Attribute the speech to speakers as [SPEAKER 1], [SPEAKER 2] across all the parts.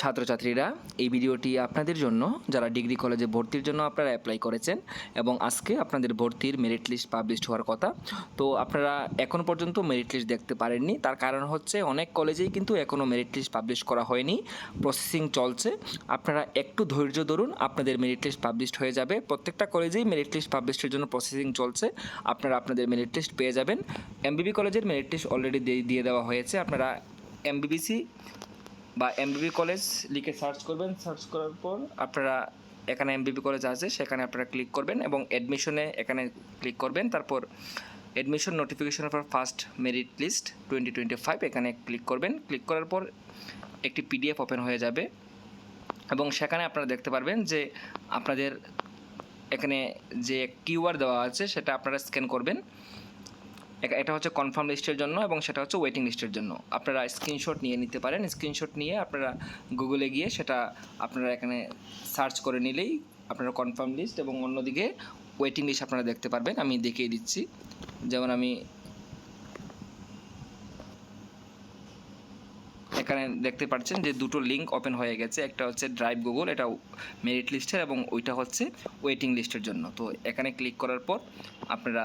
[SPEAKER 1] ছাত্রছাত্রীরা, এই ভিডিওটি আপনাদের জন্য, যারা ডিগ্রি কলেজে ভর্তির জন্য আপনারা অ্যাপ্লাই করেছেন এবং আজকে আপনাদের ভর্তির মেরিট লিস্ট পাবলিশ হওয়ার কথা, তো আপনারা এখন পর্যন্ত মেরিট লিস্ট দেখতে পারেননি। তার কারণ হচ্ছে, অনেক কলেজেই কিন্তু এখনও মেরিট লিস্ট পাবলিশ করা হয়নি। প্রসেসিং চলছে। আপনারা একটু ধৈর্য ধরুন, আপনাদের মেরিট লিস্ট পাবলিশ হয়ে যাবে। প্রত্যেকটা কলেজেই মেরিট লিস্ট পাবলিশের জন্য প্রসেসিং চলছে। আপনারা আপনাদের মেরিট লিস্ট পেয়ে যাবেন। এমবিবি কলেজের মেরিট লিস্ট অলরেডি দিয়ে দেওয়া হয়েছে। আপনারা এমবিবিসি বা এমবিবি কলেজ লিখে সার্চ করবেন। সার্চ করার পর আপনারা এখানে এমবিবি কলেজ আছে, সেখানে আপনারা ক্লিক করবেন এবং অ্যাডমিশনে এখানে ক্লিক করবেন। তারপর admission notification for first merit list twenty twenty five এখানে ক্লিক করবেন। ক্লিক করার পর একটি পিডিএফ ওপেন হয়ে যাবে এবং সেখানে আপনারা দেখতে পারবেন যে আপনাদের এখানে যে কিউআর দেওয়া আছে, সেটা আপনারা স্ক্যান করবেন। এটা হচ্ছে কনফার্ম লিস্টের জন্য এবং সেটা হচ্ছে ওয়েটিং লিস্টের জন্য। আপনারা স্ক্রিনশট নিয়ে নিতে পারেন। স্ক্রিনশট নিয়ে আপনারা গুগলে গিয়ে সেটা আপনারা এখানে সার্চ করে নিলেই আপনারা কনফার্ম লিস্ট এবং অন্যদিকে ওয়েটিং লিস্ট আপনারা দেখতে পারবেন। আমি দেখিয়ে দিচ্ছি। যেমন আমি এখানে দেখতে পাচ্ছেন যে দুটো লিঙ্ক ওপেন হয়ে গেছে। একটা হচ্ছে ড্রাইভ গুগল এটা মেরিট লিস্টের এবং ওইটা হচ্ছে ওয়েটিং লিস্টের জন্য। তো এখানে ক্লিক করার পর আপনারা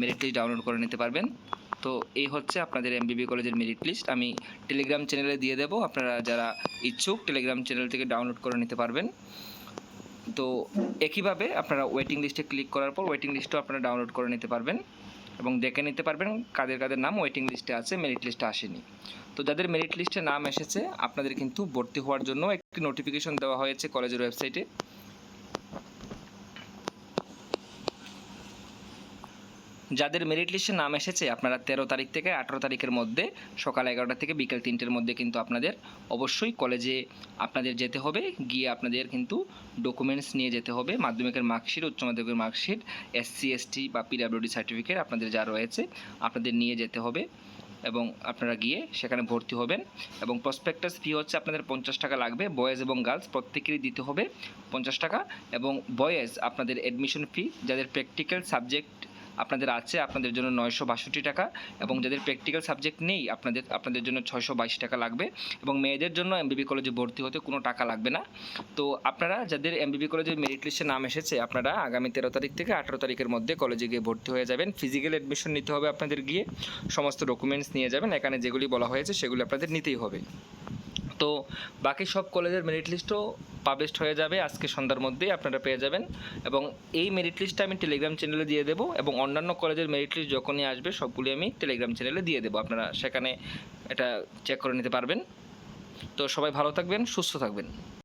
[SPEAKER 1] মেরিট লিস্ট ডাউনলোড করে নিতে পারবেন। তো এই হচ্ছে আপনাদের এমবিবি কলেজের মেরিট লিস্ট আমি টেলিগ্রাম চ্যানেলে দিয়ে দেবো। আপনারা যারা ইচ্ছুক টেলিগ্রাম চ্যানেল থেকে ডাউনলোড করে নিতে পারবেন। তো একইভাবে আপনারা ওয়েটিং লিস্টে ক্লিক করার পর ওয়েটিং লিস্টও আপনারা ডাউনলোড করে নিতে পারবেন এবং দেখে নিতে পারবেন কাদের কাদের নাম ওয়েটিং লিস্টে আছে মেরিট লিস্টে আসেনি। তো যাদের মেরিট লিস্টে নাম এসেছে, আপনাদের কিন্তু ভর্তি হওয়ার জন্য একটি নোটিফিকেশন দেওয়া হয়েছে কলেজের ওয়েবসাইটে যাদের মেরিট লিস্টে নাম এসেছে, আপনারা তেরো তারিখ থেকে আঠেরো তারিখের মধ্যে সকাল এগারোটা থেকে বিকেল তিনটের মধ্যে কিন্তু আপনাদের অবশ্যই কলেজে আপনাদের যেতে হবে। গিয়ে আপনাদের কিন্তু ডকুমেন্টস নিয়ে যেতে হবে। মাধ্যমিকের মার্কশিট উচ্চ মাধ্যমিকের মার্কশিট এসসি এসটি বা পিডাব্লিউডি সার্টিফিকেট আপনাদের যা রয়েছে আপনাদের নিয়ে যেতে হবে এবং আপনারা গিয়ে সেখানে ভর্তি হবেন এবং প্রসপেক্টাস ফি হচ্ছে আপনাদের পঞ্চাশ টাকা লাগবে। বয়েজ এবং গার্লস প্রত্যেকেরই দিতে হবে পঞ্চাশ টাকা এবং বয়েজ আপনাদের অ্যাডমিশন ফি যাদের প্র্যাকটিক্যাল সাবজেক্ট আপনাদের আছে, আপনাদের জন্য নয়শো বাষট্টি টাকা এবং যাদের প্র্যাকটিক্যাল সাবজেক্ট নেই, আপনাদের আপনাদের জন্য ছয়শো বাইশ টাকা লাগবে এবং মেয়েদের জন্য এমবিবি কলেজে ভর্তি হতে কোনো টাকা লাগবে না। তো আপনারা যাদের এমবিবি কলেজের মেরিট লিস্টে নাম এসেছে, আপনারা আগামী তেরো তারিখ থেকে আঠেরো তারিখের মধ্যে কলেজে গিয়ে ভর্তি হয়ে যাবেন। ফিজিক্যাল অ্যাডমিশন নিতে হবে আপনাদের গিয়ে, সমস্ত ডকুমেন্টস নিয়ে যাবেন। এখানে যেগুলি বলা হয়েছে, সেগুলি আপনাদের নিতেই হবে। তো বাকি সব কলেজের মেরিট লিস্টও পাবলিশড হয়ে যাবে। আজকে সন্ধ্যার মধ্যেই আপনারা পেয়ে যাবেন। এবং এই মেরিট লিস্টটা আমি টেলিগ্রাম চ্যানেলে দিয়ে দেবো এবং অন্যান্য কলেজের মেরিট লিস্ট যখনই আসবে, সবগুলি আমি টেলিগ্রাম চ্যানেলে দিয়ে দেবো। আপনারা সেখানে এটা চেক করে নিতে পারবেন। তো সবাই ভালো থাকবেন, সুস্থ থাকবেন।